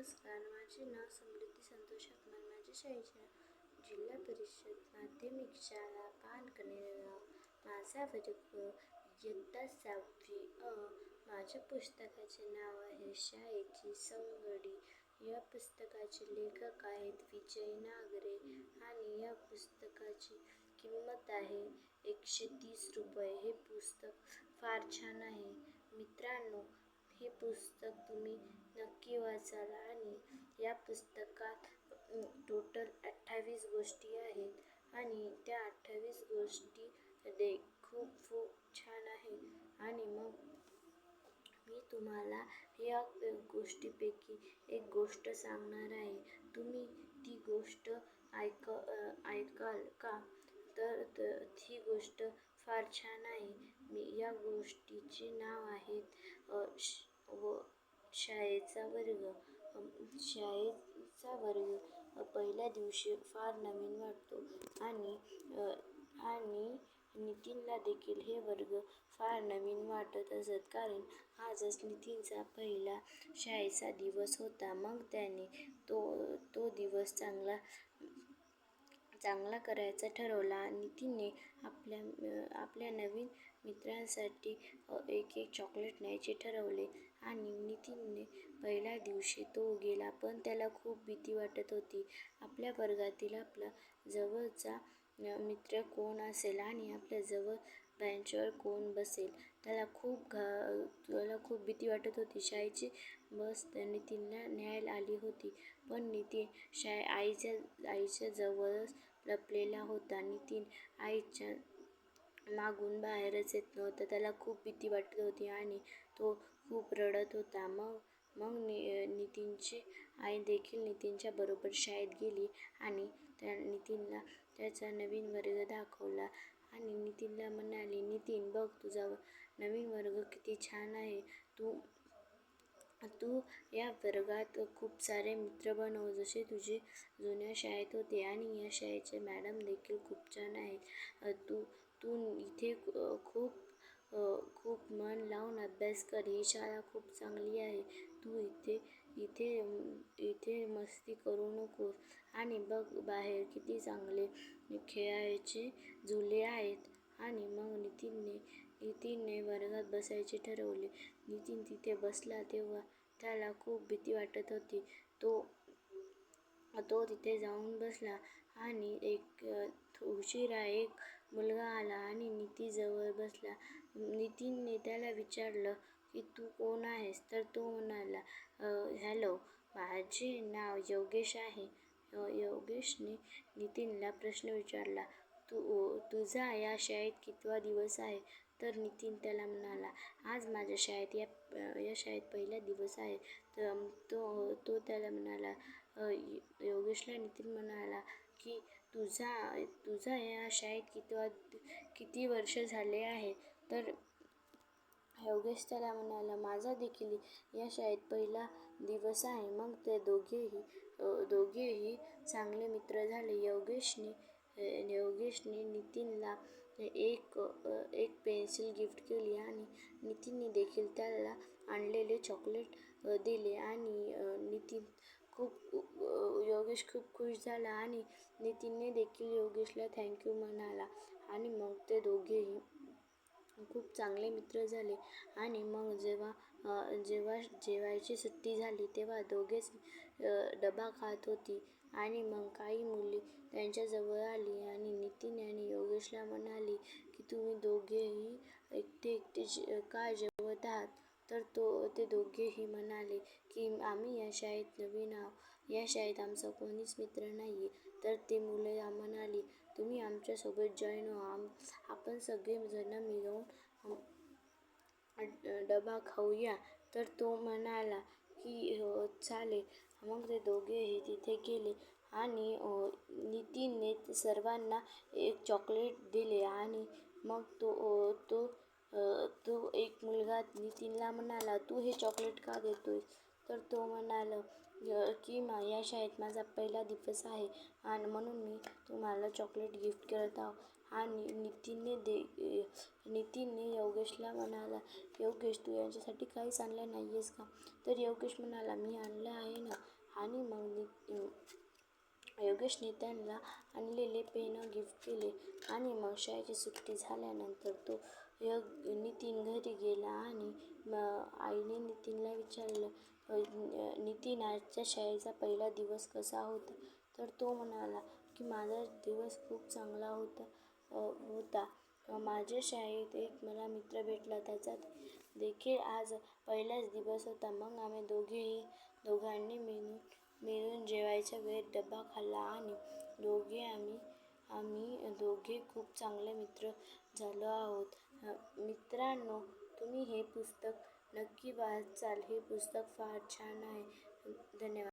नमस्कार माझे नाव समृद्धी संतोष अकमान माझ्या शाळेच्या जिल्हा परिषद माध्यमिक शाळा पानकनेरगाव माझा वर्ग इयत्ता सहावी. अ माझ्या पुस्तकाचे नाव आहे शाळेची संगडी. या पुस्तकाचे लेखक आहेत विजय नागरे आणि या पुस्तकाची किंमत आहे एकशे तीस रुपये. हे पुस्तक फार छान आहे. मित्रांनो हे पुस्तक तुम्ही नक्की वाचाल आणि या पुस्तकात टोटल अठ्ठावीस गोष्टी आहेत आणि त्या अठ्ठावीस गोष्टी दे खूप खूप छान आहे. आणि मग मी तुम्हाला या गोष्टीपैकी एक गोष्ट सांगणार आहे. तुम्ही ती गोष्ट ऐक ऐकाल का? तर ती गोष्ट फार छान आहे. मी या गोष्टीचे नाव आहेत श व शाळेचा वर्ग. शाळेचा वर्ग पहिल्या दिवशी फार नवीन वाटतो. आणि आणि नितीनला देखील हे वर्ग फार नवीन वाटत असत. कारण आजच नितीनचा पहिला शाळेचा दिवस होता. मग त्याने तो तो दिवस चांगला चांगला करायचा ठरवला नितीनने आपल्या आपल्या नवीन मित्रांसाठी एक एक चॉकलेट न्यायचे ठरवले आणि नितीनने पहिल्या दिवशी तो गेला पण त्याला खूप भीती वाटत होती. आपल्या वर्गातील आपला जवळचा मित्र कोण असेल आणि आपल्या जवळ बेंचवर कोण बसेल त्याला खूप घा त्याला खूप भीती वाटत होती. शाळेची बस नितीनला न्यायला आली होती पण नितीन शाळे आईच्या आईच्या जवळच लपलेला होता. नितीन आईच्या मागून बाहेरच येत नव्हता. त्याला खूप भीती वाटत होती आणि तो खूप रडत होता. मग मग नि नितीनची आई देखील नितीनच्या बरोबर शाळेत गेली आणि त्या नितीनला त्याचा नवीन वर्ग दाखवला आणि नितीनला म्हणाली नितीन बघ तुझा नवीन वर्ग किती छान आहे. तू तू या वर्गात खूप सारे मित्र बनव जसे तुझे जुन्या शाळेत होते आणि या शाळेचे मॅडम देखील खूप छान आहेत. तू तू इथे खूप खूप मन लावून अभ्यास कर ही शाळा खूप चांगली आहे. तू इथे इथे इथे मस्ती करू नकोस. आणि बघ बाहेर किती चांगले खेळायचे झुले आहेत. आणि मग नितीनने नितीनने वर्गात बसायचे ठरवले. नितीन तिथे बसला तेव्हा त्याला खूप भीती वाटत होती. तो तो तिथे जाऊन बसला आणि एक उशिरा एक मुलगा आला आणि नितीजवळ बसला. नितीनने त्याला विचारलं की तू कोण आहेस? तर तो म्हणाला हॅलो माझे नाव योगेश आहे. योगेशने नितीनला प्रश्न विचारला तू तुझा या शाळेत कितवा दिवस आहे? तर नितीन त्याला म्हणाला आज माझ्या शाळेत या या शाळेत पहिला दिवस आहे. तर तो तो त्याला म्हणाला योगेशला नितीन म्हणाला की तुझा तुझा या शाळेत कितवा किती वर्ष झाले आहे? तर योगेश त्याला म्हणाला माझा देखील या शाळेत पहिला दिवस आहे. मग ते दोघेही दोघेही चांगले मित्र झाले. योगेशने योगेशने नितीनला एक एक पेन्सिल गिफ्ट केली आणि नितीनने देखील त्याला आणलेले चॉकलेट दिले आणि नितीन खूप योगेश खूप खुश झाला आणि नितीनने देखील योगेशला थँक्यू म्हणाला आणि मग ते दोघेही खूप चांगले मित्र झाले आणि मग जेव्हा जेव्हा जेवायची सुट्टी झाली तेव्हा दोघेच डबा खात होती. आणि मग काही मुली त्यांच्याजवळ आली आणि नितीन आणि योगेशला म्हणाली की तुम्ही दोघेही एकटे एकटे का जेवत आहात? तर तो ते दोघेही म्हणाले की आम्ही या शाळेत नवीन आहोत या शाळेत आमचा कोणीच मित्र नाही आहे तर ते मुले म्हणाली तुम्ही आमच्यासोबत जॉईन व्हा. आपण सगळेजणं मिळून डबा खाऊया. तर तो म्हणाला की हो, चालेल. मग ते दोघेही तिथे गेले आणि नितीनने सर्वांना एक चॉकलेट दिले आणि मग तो तो तो एक मुलगा नितीनला म्हणाला तू हे चॉकलेट का देतो आहेस तर तो म्हणाला की मा या शाळेत माझा पहिला दिवस आहे आणि म्हणून मी तुम्हाला चॉकलेट गिफ्ट करत आहो. आणि नितीनने दे नितीनने योगेशला म्हणाला योगेश तू यांच्यासाठी काहीच आणलं नाही आहेस का? तर योगेश म्हणाला मी आणलं आहे ना. आणि मग नि योगेशने त्यांना आणलेले पेनं गिफ्ट केले आणि मग शाळेची सुट्टी झाल्यानंतर तो योग नितीन घरी गेला आणि मग आईने नितीनला विचारलं नितीन आजच्या शाळेचा पहिला दिवस कसा होता? तर तो म्हणाला की माझा दिवस खूप चांगला होता. होता. माझ्या शाळेत एक मला मित्र भेटला. त्याचा देखील आज पहिलाच दिवस होता. मग आम्ही दोघेही दोघांनी मिळून मिळून जेवायच्या वेळेत डबा खाल्ला आणि दोघे आम्ही आम्ही दोघे खूप चांगले मित्र झालो आहोत. मित्रांनो तुम्ही हे पुस्तक नक्की वाचाल. हे पुस्तक फार छान आहे. धन्यवाद.